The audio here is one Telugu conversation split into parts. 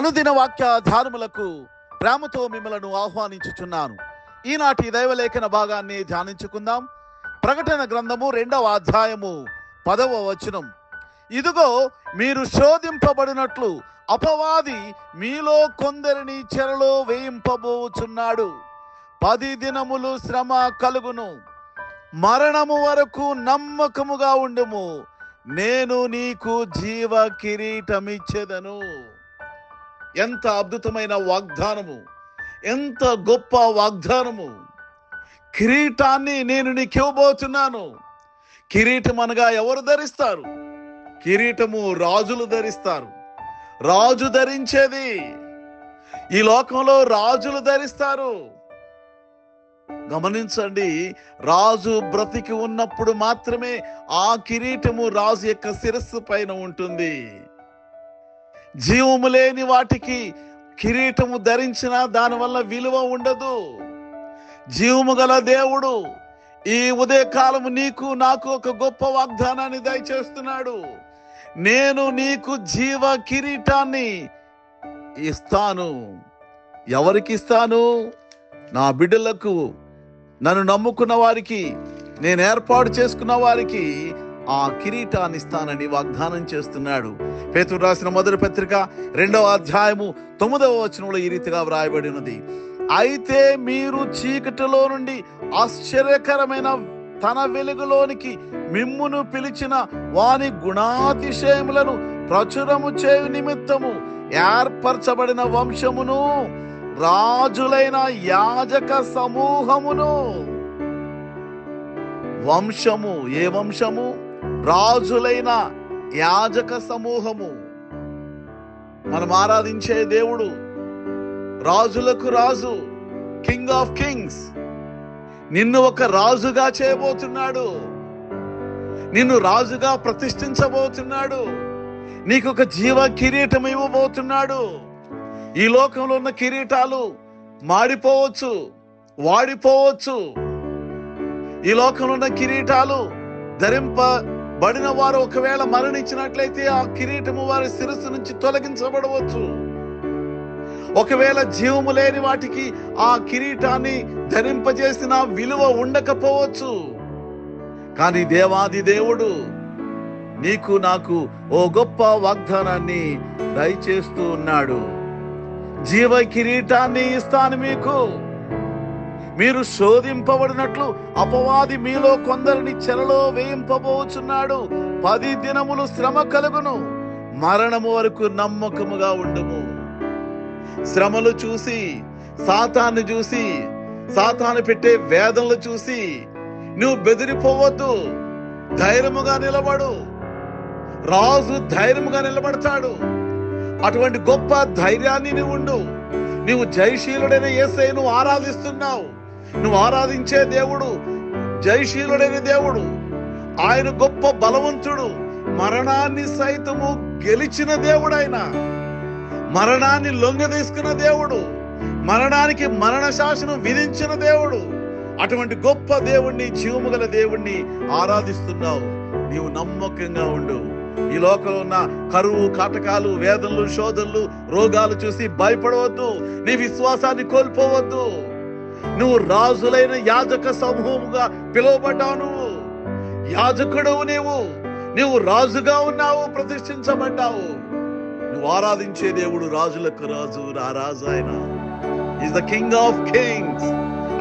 అనుదిన వాక్య ధ్యానములకు ప్రేమతో మిమ్మలను ఆహ్వానించుచున్నాను. ఈనాటి దైవలేఖన భాగాన్ని ధ్యానించుకుందాం. ప్రకటన గ్రంథము రెండవ అధ్యాయము పదవ వచనం. ఇదిగో మీరు శోధింపబడినట్లు అపవాది మీలో కొందరిని చెరలో వేయింపబోచున్నాడు. పది దినములు శ్రమ కలుగును. మరణము వరకు నమ్మకముగా ఉండుము. నేను నీకు జీవ కిరీటమిచ్చేదను. ఎంత అద్భుతమైన వాగ్దానము ఎంత గొప్ప వాగ్దానము. కిరీటాన్ని నేను నీకు ఇవ్వబోతున్నాను. కిరీటం అనగా ఎవరు ధరిస్తారు? కిరీటము రాజులు ధరిస్తారు. రాజు ధరించేది. ఈ లోకంలో రాజులు ధరిస్తారు. గమనించండి రాజు బ్రతికి ఉన్నప్పుడు మాత్రమే ఆ కిరీటము రాజు యొక్క శిరస్సు పైన ఉంటుంది. జీవము లేని వాటికి కిరీటము ధరించిన దానివల్ల విలువ ఉండదు. జీవము గల దేవుడు ఈ ఉదయకాలము నీకు నాకు ఒక గొప్ప వాగ్దానాన్ని దయచేస్తున్నాడు. నేను నీకు జీవ కిరీటాన్ని ఇస్తాను. ఎవరికి ఇస్తాను? నా బిడ్డలకు. నన్ను నమ్ముకున్న వారికి. నేను ఏర్పాటు చేసుకున్న వారికి. ఆ కిరీటాన్ని ఇస్తానని వాగ్దానం చేస్తున్నాడు. పేతుడు రాసిన మొదటి పత్రిక రెండవ అధ్యాయము తొమ్మిదవ వచనంలో ఈ రీతిగా వ్రాయబడినది. అయితే మీరు చీకటిలో నుండి ఆశ్చర్యకరమైన తన వెలుగులోనికి మిమ్మును పిలిచిన వాని గుణాతిశయములను ప్రచురము చేయు నిమిత్తము ఏర్పరచబడిన వంశమును రాజులైన యాజక సమూహమును. వంశము ఏ వంశము? రాజులైన యాజక సమూహము. మనం ఆరాధించే దేవుడు రాజులకు రాజు కింగ్ ఆఫ్ కింగ్స్ నిన్ను ఒక రాజుగా చేయబోతున్నాడు. నిన్ను రాజుగా ప్రతిష్ఠించబోతున్నాడు. నీకు ఒక జీవ కిరీటం ఇవ్వబోతున్నాడు. ఈ లోకంలో ఉన్న కిరీటాలు మాడిపోవచ్చు వాడిపోవచ్చు. ఈ లోకంలో ఉన్న కిరీటాలు ధరింప బడిన వారు ఒకవేళ మరణించినట్లయితే ఆ కిరీటము వారి శిరస్సు నుంచి తొలగించబడవచ్చు. ఒకవేళ జీవము లేని వాటికి ఆ కిరీటాన్ని ధరింపజేసిన విలువ ఉండకపోవచ్చు. కానీ దేవాది దేవుడు నీకు నాకు ఓ గొప్ప వాగ్దానాన్ని దయచేస్తూ ఉన్నాడు. జీవ కిరీటాన్ని ఇస్తాను మీకు. మీరు శోధింపబడినట్లు అపవాది మీలో కొందరిని చెలలో వేయింపబోచున్నాడు. పది దినములు శ్రమ కలుగును. మరణము వరకు నమ్మకముగా ఉండుము. శ్రమలు చూసి సాతాన్ని చూసి సాతాను పెట్టే వేదనలు చూసి నువ్వు బెదిరిపోవద్దు. ధైర్యముగా నిలబడు. రాజు ధైర్యముగా నిలబడతాడు. అటువంటి గొప్ప ధైర్యాన్ని నువ్వు ఉండు. నువ్వు జయశీలుడైన ఏసై నువ్వు ఆరాధిస్తున్నావు. నువ్వు ఆరాధించే దేవుడు జయశీలుడైన దేవుడు ఆయన గొప్ప బలవంతుడు మరణాన్ని సైతము గెలిచిన దేవుడు ఆయన మరణాన్ని లొంగదీసుకున్న దేవుడు మరణానికి మరణ శాసనం విధించిన దేవుడు అటువంటి గొప్ప దేవుణ్ణి జీవము గల దేవుణ్ణి ఆరాధిస్తున్నావు. నీవు నమ్మకంగా ఉండు. ఈ లోకంలో ఉన్న కరువు కాటకాలు వేదనలు శోధనలు రోగాలు చూసి భయపడవద్దు. నీ విశ్వాసాన్ని కోల్పోవద్దు. నువ్వు రాజులైన యాజక సమూహముగా పిలువబడ్డావు నువ్వు. యాజకుడవు నీవు. నువ్వు రాజుగా ఉన్నావు ప్రతిష్ఠించబడ్డావు. నువ్వు ఆరాధించే దేవుడు రాజులకు రాజు నా రాజు ఆయన. Is the king of kings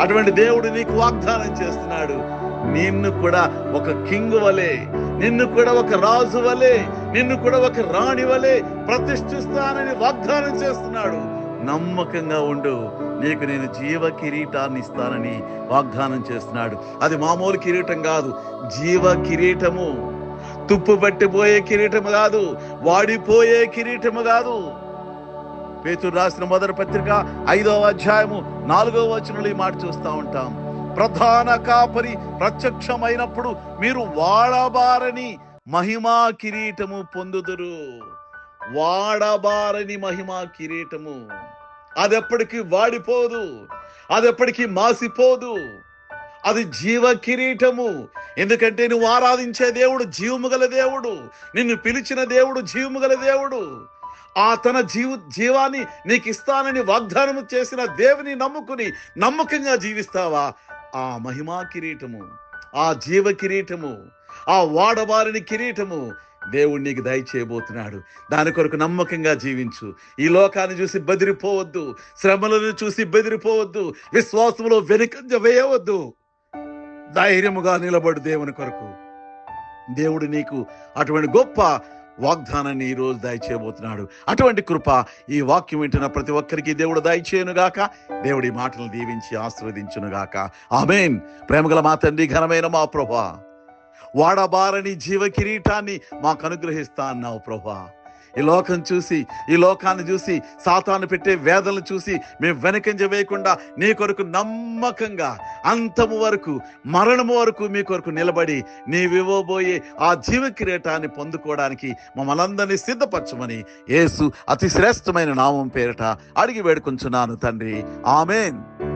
అటువంటి దేవుడు నీకు వాగ్దానం చేస్తున్నాడు. నిన్ను కూడా ఒక కింగ్ వలె నిన్ను కూడా ఒక రాజు వలె నిన్ను కూడా ఒక రాణి వలె ప్రతిష్ఠిస్తానని వాగ్దానం చేస్తున్నాడు. నమ్మకంగా ఉండు. నీకు నేను జీవ కిరీటాన్ని ఇస్తానని వాగ్దానం చేస్తున్నాడు. అది మామూలు కిరీటం కాదు జీవ కిరీటము. తుప్పు పట్టిపోయే కిరీటము కాదు వాడిపోయే కిరీటము కాదు. పేతురు రాసిన మొదటి పత్రిక ఐదవ అధ్యాయము నాలుగవ వచనంలో ఈ మాట చూస్తూ ఉంటాం. ప్రధాన కాపరి ప్రత్యక్షమైనప్పుడు మీరు వాడబారని మహిమా కిరీటము పొందుదురు. వాడబారని మహిమా కిరీటము. అది ఎప్పటికీ వాడిపోదు. అది ఎప్పటికీ మాసిపోదు. అది జీవ కిరీటము. ఎందుకంటే నువ్వు ఆరాధించే దేవుడు జీవము గల దేవుడు. నిన్ను పిలిచిన దేవుడు జీవము గల దేవుడు. ఆ తన జీవ జీవాన్ని నీకు ఇస్తానని వాగ్దానము చేసిన దేవుని నమ్ముకుని నమ్మకంగా జీవిస్తావా? ఆ మహిమా కిరీటము. ఆ జీవ కిరీటము. ఆ వాడబారిని కిరీటము. దేవుడు నీకు దయచేయబోతున్నాడు దాని కొరకు నమ్మకంగా జీవించు. ఈ లోకాన్ని చూసి బెదిరిపోవద్దు. శ్రమలను చూసి బెదిరిపోవద్దు. విశ్వాసంలో వెనుకంజ వేయవద్దు. ధైర్యముగా నిలబడు దేవుని కొరకు. దేవుడు నీకు అటువంటి గొప్ప వాగ్దానాన్ని ఈరోజు దయచేయబోతున్నాడు అటువంటి కృప ఈ వాక్యం వింటున్న ప్రతి ఒక్కరికి దేవుడు దయచేయనుగాక దేవుడి మాటలు దీవించి ఆశీర్వదించునుగాక. ఆమెన్. ప్రేమగల మా తండ్రి ఘనమైన మా ప్రభా వాడబారని జీవ కిరీటాన్ని మాకు అనుగ్రహిస్తా అన్నావు ప్రభా. ఈ లోకం చూసి ఈ లోకాన్ని చూసి సాతాను పెట్టే వేదనలు చూసి మేము వెనకంజ వేయకుండా నీ కొరకు నమ్మకంగా అంతము వరకు మరణము వరకు మీ కొరకు నిలబడి నీవివ్వబోయే ఆ జీవ కిరీటాన్ని పొందుకోవడానికి మమ్మల్ందరినీ సిద్ధపరచమని యేసు అతి శ్రేష్టమైన నామం పేరిట అడిగి వేడుకుంటున్నాను తండ్రి. ఆమెన్.